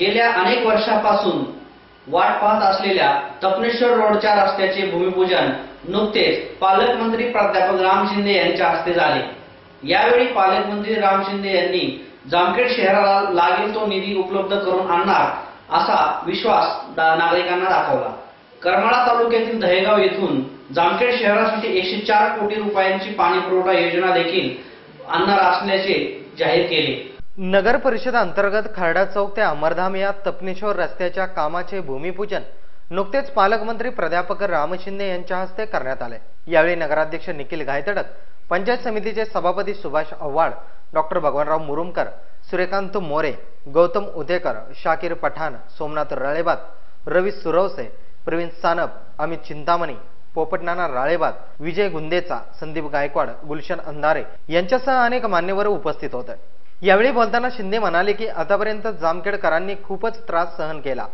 गेल्या अनेक वर्षापासून वाट पाहत असलेल्या तपनेश्वर रोडच्या रस्त्याचे भूमिपूजन नुकतेच पालकमंत्री प्राध्यापक राम शिंदे यांच्या हस्ते झाले. यावेळी पालकमंत्री राम शिंदे यांनी जामखेड शहराला लागेल तो निधी उपलब्ध करून आणणार असा विश्वास नागरिकांना दाखवला. करमाळा तालुक्यातील दहेगाव येथून जामखेड शहरासाठी एकशे चार कोटी रुपयांची पाणी पुरवठा योजना देखील आणणार असल्याचे जाहीर केले. नगर परिषद अंतर्गत खरडा चौक ते अमरधाम या तपनेश्वर रस्त्याच्या कामाचे भूमिपूजन नुकतेच पालकमंत्री प्राध्यापक राम शिंदे यांच्या हस्ते करण्यात आले. यावेळी नगराध्यक्ष निखिल गायतडक पंचायत समितीचे सभापती सुभाष आव्हाड डॉक्टर भगवानराव मुरुमकर सूर्यकांत मोरे गौतम उदेकर शाकीर पठाण सोमनाथ राळेबात रवी सुरवसे प्रवीण सानप अमित चिंतामणी पोपटनाना राळेबात विजय गुंदेचा संदीप गायकवाड गुलशन अंधारे यांच्यासह अनेक मान्यवर उपस्थित होते. यावेळी बोलताना शिंदे म्हणाले की आतापर्यंत जामखेडकरांनी खूपच त्रास सहन केला.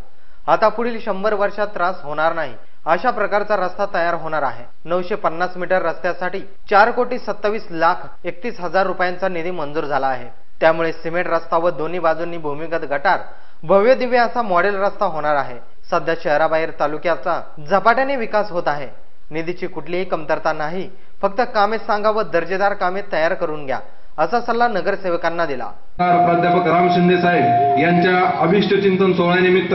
आता पुढील शंभर वर्षात त्रास होणार नाही. अशा प्रकारचा रस्ता तयार होणार आहे. नऊशे पन्नास मीटर रस्त्यासाठी चार कोटी सत्तावीस लाख एकतीस हजार रुपयांचा निधी मंजूर झाला आहे. त्यामुळे सिमेंट रस्ता व दोन्ही बाजूंनी भूमिगत गटार भव्य दिव्य असा मॉडेल रस्ता होणार आहे. सध्या शहराबाहेर तालुक्याचा झपाट्याने विकास होत आहे. निधीची कुठलीही कमतरता नाही. फक्त कामे सांगा व दर्जेदार कामे तयार करून घ्या. असा सल्ला नगरसेवकांना दिला. प्राध्यापक राम शिंदे साहेब. यांच्या अभिष्ट चिंतन सोहळ्यानिमित्त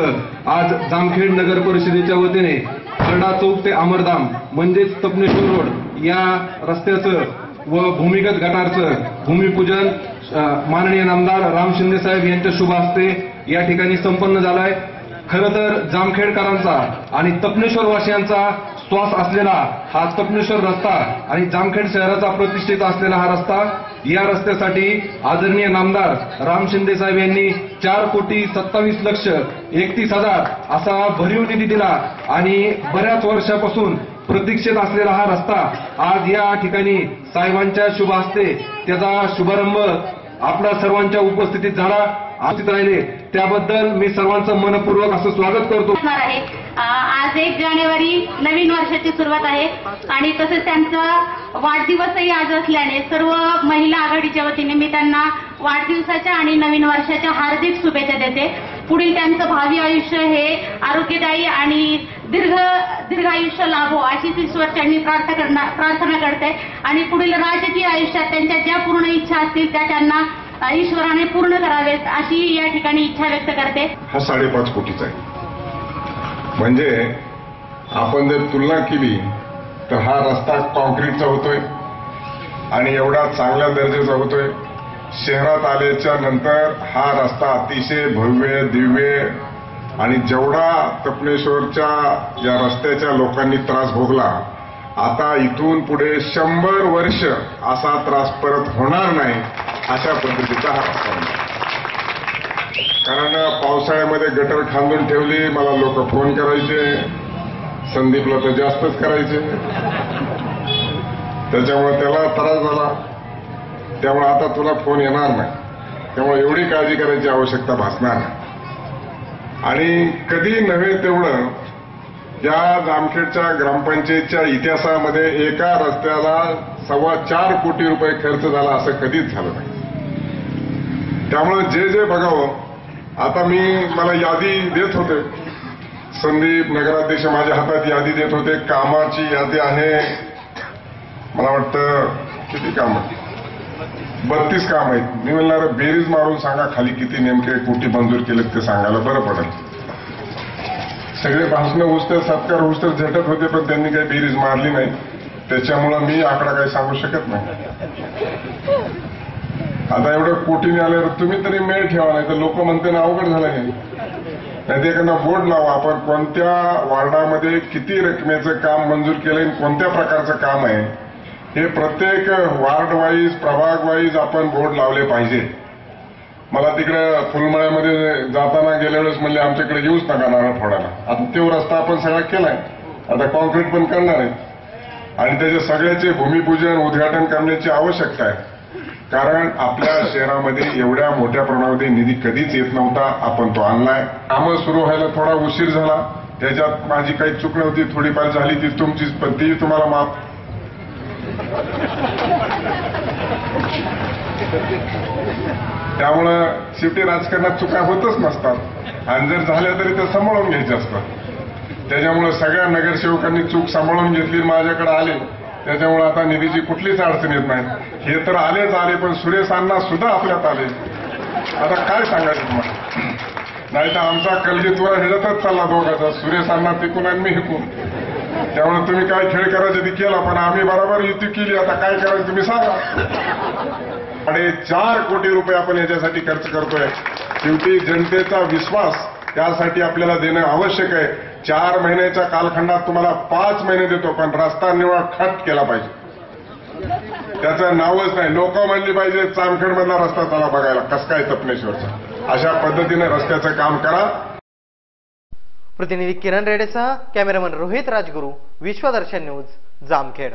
आज जामखेड नगर परिषदेच्या वतीने खरडा चौक ते अमरधाम म्हणजेच तपनेश्वर रोड या रस्त्याचं व भूमिगत गटारचं भूमिपूजन माननीय नामदार राम शिंदे साहेब यांच्या शुभ हस्ते या ठिकाणी संपन्न झालाय. खरं तर जामखेडकरांचा आणि तपनेश्वर वासियांचा श्वास असलेला हा स्वप्नेश्वर रस्ता आणि जामखेड शहराचा प्रतिष्ठित असलेला हा रस्ता या रस्त्यासाठी आदरणीय नामदार राम शिंदे साहेब यांनी चार कोटी सत्तावीस लक्ष एकतीस हजार असा भरीव निधी दिला आणि बऱ्याच वर्षापासून प्रतीक्षेत असलेला हा रस्ता आज या ठिकाणी साहेबांच्या शुभ हस्ते त्याचा शुभारंभ आपल्या सर्वांच्या उपस्थितीत झाला. आस्थित राहिले. त्याबद्दल मी सर्वांचं मनपूर्वक असं स्वागत करतो. आज एक जानेवारी नवीन वर्षाची सुरुवात आहे. आणि तसेच त्यांचा वाढदिवसही आज असल्याने सर्व महिला आघाडीच्या वतीने मी त्यांना वाढदिवसाच्या आणि नवीन वर्षाच्या हार्दिक शुभेच्छा देते. पुढील त्यांचं भावी आयुष्य हे आरोग्यदायी आणि दीर्घ दीर्घ आयुष्य लाभो अशीच ईश्वरच्यांनी प्रार्थना करणार प्रार्थना करते. आणि पुढील राजकीय आयुष्यात त्यांच्या ज्या पूर्ण इच्छा असतील त्या त्यांना ईश्वराने पूर्ण करावेत अशी या ठिकाणी इच्छा व्यक्त करते. हा साडेपाच कोटीचा आहे. म्हणजे आपण जर तुलना केली तर हा रस्ता कॉन्क्रीटचा होतोय आणि एवढा चांगल्या दर्जाचा होतोय. शहरात आल्याच्यानंतर हा रस्ता अतिशय भव्य दिव्य आणि जेवढा तपनेश्वरच्या या रस्त्याच्या लोकांनी त्रास भोगला आता इथून पुढे शंभर वर्ष असा त्रास परत होणार नाही अशा पद्धतीचा हा रस्ता कारण पावसाळ्यामध्ये गटर खांदून ठेवली मला लोक फोन करायचे. संदीपला तर जास्तच करायचे. त्याच्यामुळे त्याला त्रास झाला. त्यामुळे आता तुला फोन येणार नाही. त्यामुळे एवढी काळजी करायची आवश्यकता भासणार नाही. आणि कधी नव्हे तेवढं या जामखेडच्या ग्रामपंचायतच्या इतिहासामध्ये एका रस्त्याला सव्वा चार कोटी रुपये खर्च झाला असं कधीच झालं नाही. त्यामुळे जे जे बघावं आता मी मला यादी देत होते. संदीप नगराध्यक्ष माझ्या हातात यादी देत होते. कामाची यादी आहे. मला वाटतं किती काम? बत्तीस काम आहेत. मी म्हणणार बेरीज मारून सांगा खाली किती नेमके कुठे मंजूर केलेत ते सांगायला बरं पडेल. सगळे भाषणं हुस्तर सत्कार हुस्तर झटत होते पण त्यांनी काही बेरीज मारली नाही. त्याच्यामुळं मी आकडा काही सांगू शकत नाही. आता एवढं कोटीने आल्यावर तुम्ही तरी मेळ ठेवा नाही तर लोक म्हणते ना अवघड झालं हे. नाही ते एखादा बोर्ड लावा. आपण कोणत्या वार्डामध्ये किती रकमेचं काम मंजूर केलंय आणि कोणत्या प्रकारचं काम आहे? हे प्रत्येक वार्ड वाईज प्रभाग वाईज आपण बोर्ड लावले पाहिजे. मला तिकडे फुलमळ्यामध्ये जाताना गेल्या वेळेस म्हणले आमच्याकडे येऊच नका नारळ फोडायला. आता तो रस्ता आपण सगळा केलाय. आता कॉन्क्रीट पण करणार आहे. आणि त्याच्या सगळ्याचे भूमिपूजन उद्घाटन करण्याची आवश्यकता आहे. कारण आपल्या शहरामध्ये एवढ्या मोठ्या प्रमाणामध्ये निधी कधीच येत नव्हता. आपण तो आणलाय. कामं सुरू व्हायला थोडा उशीर झाला. त्याच्यात माझी काही चूक नव्हती. थोडीफार झाली ती तुमचीच पण ती तुम्हाला माफ. त्यामुळं शेवटी राजकारणात चुका होतच नसतात. आणि जर झाल्या तरी तर सांभाळून घ्यायचं असतात. त्याच्यामुळे सगळ्या नगरसेवकांनी चूक सांभाळून घेतली माझ्याकडे आले. त्याच्यामुळे आता निधीची कुठलीच अडचण येत नाही. हे तर आलेच आले पण सुरेशांना सुद्धा आपल्यात आले. आता काय सांगायचं तुम्हाला? नाही तर आमचा कलगीतुरा ह्याच्यातच चालला दोघाचा. सुरेशांना तिकून आणि मी हिकून. त्यामुळे तुम्ही काय खेळ करायचे ते केला पण आम्ही बरोबर युती केली. आता काय करायचं तुम्ही सांगा. आणि चार कोटी रुपये आपण याच्यासाठी खर्च करतोय. शेवटी जनतेचा विश्वास त्यासाठी आपल्याला देणं आवश्यक आहे. चार महिन्याच्या कालखंडात तुम्हाला पाच महिने देतो पण रस्ता निवड खट केला पाहिजे. त्याचं नावच नाही. लोक म्हणली पाहिजे चामखेड मधला रस्ता चला बघायला कसं काय तपनेश्वरचा. अशा पद्धतीने रस्त्याचं काम करा. प्रतिनिधी किरण रेडेसह कॅमेरामन रोहित राजगुरू विश्वदर्शन न्यूज जामखेड.